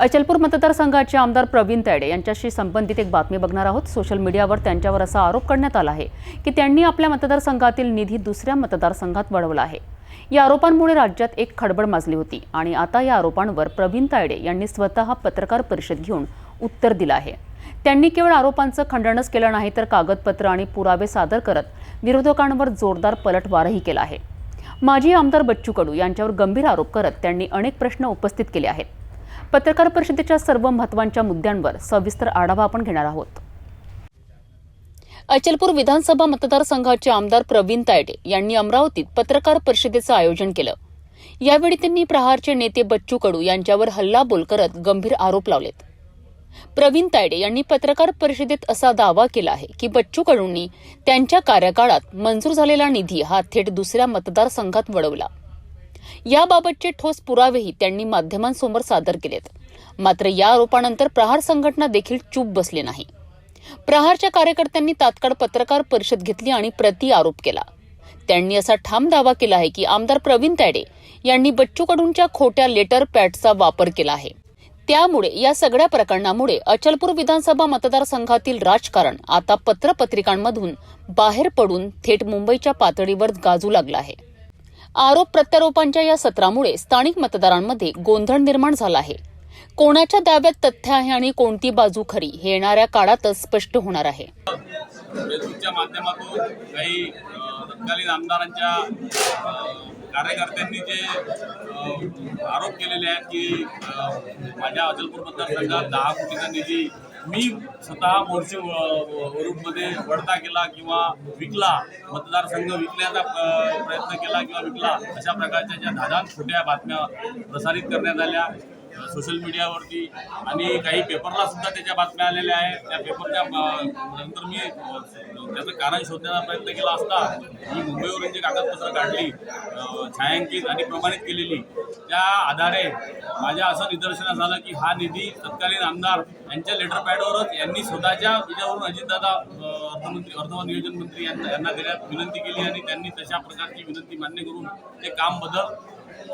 अचलपूर मतदारसंघाचे आमदार प्रवीण तायडे यांच्याशी संबंधित एक बातमी बघणार आहोत. सोशल मीडियावर त्यांच्यावर असा आरोप करण्यात आला आहे की त्यांनी आपल्या मतदारसंघातील निधी दुसऱ्या मतदारसंघात वळवला आहे. या आरोपांमुळे राज्यात एक खडबड माजली होती आणि आता या आरोपांवर प्रवीण तायडे यांनी स्वतः पत्रकार परिषद घेऊन उत्तर दिलं आहे. त्यांनी केवळ आरोपांचं खंडनच केलं नाही तर कागदपत्र आणि पुरावे सादर करत विरोधकांवर जोरदार पलटवारही केला आहे. माजी आमदार बच्चू कडू यांच्यावर गंभीर आरोप करत त्यांनी अनेक प्रश्न उपस्थित केले आहेत. पत्रकार परिषदेच्या सर्व महत्वांच्या मुद्द्यांवर सविस्तर आढावा आपण घेणार आहोत. अचलपूर विधानसभा मतदारसंघाचे आमदार प्रवीण तायडे यांनी अमरावतीत पत्रकार परिषदेचं आयोजन केलं. यावेळी त्यांनी प्रहारचे नेते बच्चू कडू यांच्यावर हल्लाबोल करत गंभीर आरोप लावलेत. प्रवीण तायडे यांनी पत्रकार परिषदेत असा दावा केला आहे की बच्चू कडूंनी त्यांच्या कार्यकाळात मंजूर झालेला निधी हा थेट दुसऱ्या मतदारसंघात वळवला. याबाबतचे ठोस पुरावेही त्यांनी माध्यमांसमोर सादर केलेत. मात्र या आरोपानंतर प्रहार संघटना देखील चूप बसली नाही. प्रहारच्या कार्यकर्त्यांनी तात्काळ पत्रकार परिषद घेतली आणि प्रति आरोप केला. त्यांनी असा ठाम दावा केला आहे की आमदार प्रवीण तायडे यांनी बच्चू कडूंच्या खोट्या लेटर पॅडचा वापर केला आहे. त्यामुळे या सगळ्या प्रकरणामुळे अचलपूर विधानसभा मतदारसंघातील राजकारण आता पत्रपत्रिकांमधून बाहेर पडून थेट मुंबईच्या पातळीवर गाजू लागलं आहे. आरोप प्रत्यारोपांच्या या सत्रामुळे स्थानिक मतदारांमध्ये गोंधळ निर्माण झाला आहे. कोणाच्या दाव्यात तथ्य आहे आणि कोणती बाजू खरी हे येणाऱ्या काळातच स्पष्ट होणार आहे. म्हणजे फेसबुकच्या माध्यमातून काही तत्कालीन आमदारांच्या कार्यकर्त्यांनी जे आरोप केलेले आहेत की माझ्या अचलपूर मतदारसंघात दहा कोटीचा निधी मी स्वतः मोर्चे वरूपमध्ये वडता केला किंवा विकला मतदारसंघ विकण्याचा प्रयत्न केला किंवा विकला अशा प्रकारच्या ज्या धादान खोट्या बातम्या प्रसारित करण्यात आल्या. सोशल मीडियावरती आणि काही पेपरला सुद्धा त्याच्या बातम्या आलेल्या आहेत. त्या पेपरच्या नंतर मी त्याचं कारण शोधण्याचा प्रयत्न केला असता मी मुंबईवरून जी कागदपत्र काढली छायांकित आणि प्रमाणित केलेली त्या आधारे माझ्या असं निदर्शनास झालं की हा निधी तत्कालीन आमदार यांच्या लेटर पॅडवरच यांनी स्वतःच्या याच्यावरून अजितदादा अर्थमंत्री अर्थ नियोजन मंत्री यांना यांना देण्यात विनंती केली आणि त्यांनी तशा प्रकारची विनंती मान्य करून ते काम बदल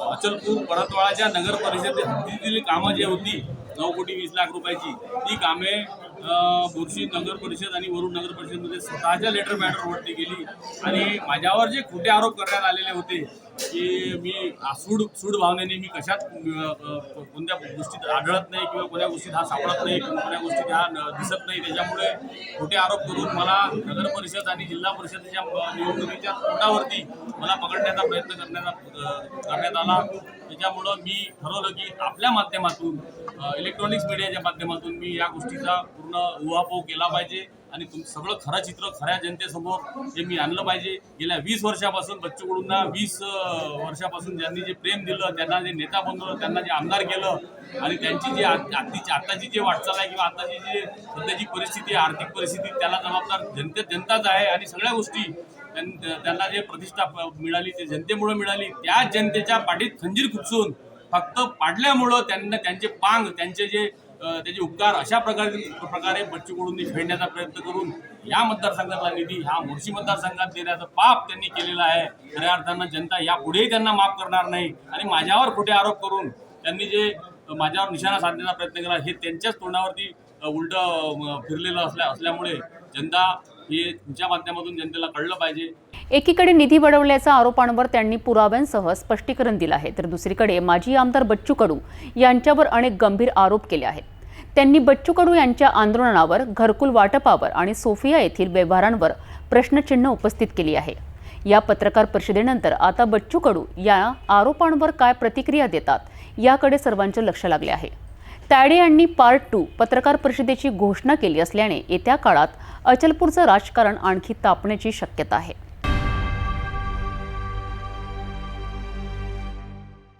अचलपूर परतवाळाच्या नगर परिषदे हद्दीतील कामं जी होती नऊ कोटी वीस लाख रुपयाची ती कामे बुरशी नगर परिषद आणि वरुण नगर परिषदमध्ये स्वतःच्या लेटर मॅटरवरती गेली. आणि माझ्यावर जे खोटे आरोप करण्यात आलेले होते की मी सूड सूड भावनेने मी कशात कोणत्या गोष्टीत आढळत नाही किंवा कोणत्या गोष्टीत हा सापडत नाही किंवा कोणत्या गोष्टीत हा दिसत नाही त्याच्यामुळे खोटे आरोप करून मला नगर परिषद आणि जिल्हा परिषदेच्या निवडणुकीच्या तोंडावरती मला पकडण्याचा प्रयत्न करण्याचा करण्यात आला. त्याच्यामुळं मी ठरवलं की आपल्या माध्यमातून इलेक्ट्रॉनिक्स मीडियाच्या माध्यमातून मी या गोष्टीचा पूर्ण उहापोह केला पाहिजे आणि तुम सगळं खरं चित्र खऱ्या जनतेसमोर हे मी आणलं पाहिजे. गेल्या वीस वर्षापासून बच्चू कडूंना वीस वर्षापासून ज्यांनी जे प्रेम दिलं त्यांना जे नेता बनवलं त्यांना जे आमदार केलं आणि त्यांची जी आत्ताची आत्ताची जी वाटचाल आहे किंवा आताची जी सध्याची परिस्थिती आहे आर्थिक परिस्थिती त्याला जबाबदार जनते जनताच आहे आणि सगळ्या गोष्टी त्यां- त्यांना जे प्रतिष्ठा मिळाली ते जनतेमुळे मिळाली त्या जनतेच्या पाठीत खंजीर खुपसून फक्त पाडल्यामुळं त्यांना त्यांचे पांग त्यांचे जे त्याचे उपकार अशा प्रकारे प्रकारे बच्चू कडूंनी फेडण्याचा प्रयत्न करून या मतदारसंघातला निधी हा मोर्शी मतदारसंघात देण्याचं पाप त्यांनी केलेलं आहे. खऱ्या अर्थानं जनता यापुढेही त्यांना माफ करणार नाही. आणि माझ्यावर खोटे आरोप करून त्यांनी जे माझ्यावर निशाणा साधण्याचा प्रयत्न केला हे त्यांच्याच तोंडावरती उलट फिरलेलं असल्या असल्यामुळे जनता हे तुमच्या माध्यमातून जनतेला कळलं पाहिजे. एकीकडे निधी वळवल्याच्या आरोपांवर त्यांनी पुराव्यांसह स्पष्टीकरण दिलं आहे. तर दुसरीकडे माजी आमदार बच्चू कडू यांच्यावर अनेक गंभीर आरोप केले आहेत. त्यांनी बच्चू कडू यांच्या आंदोलनावर घरकुल वाटपावर आणि सोफिया येथील व्यवहारांवर प्रश्नचिन्ह उपस्थित केली आहे. या पत्रकार परिषदेनंतर आता बच्चू कडू या आरोपांवर काय प्रतिक्रिया देतात याकडे सर्वांचे लक्ष लागले आहे. तायडे यांनी पार्ट टू पत्रकार परिषदेची घोषणा केली असल्याने येत्या काळात अचलपूरचं राजकारण आणखी तापण्याची शक्यता आहे.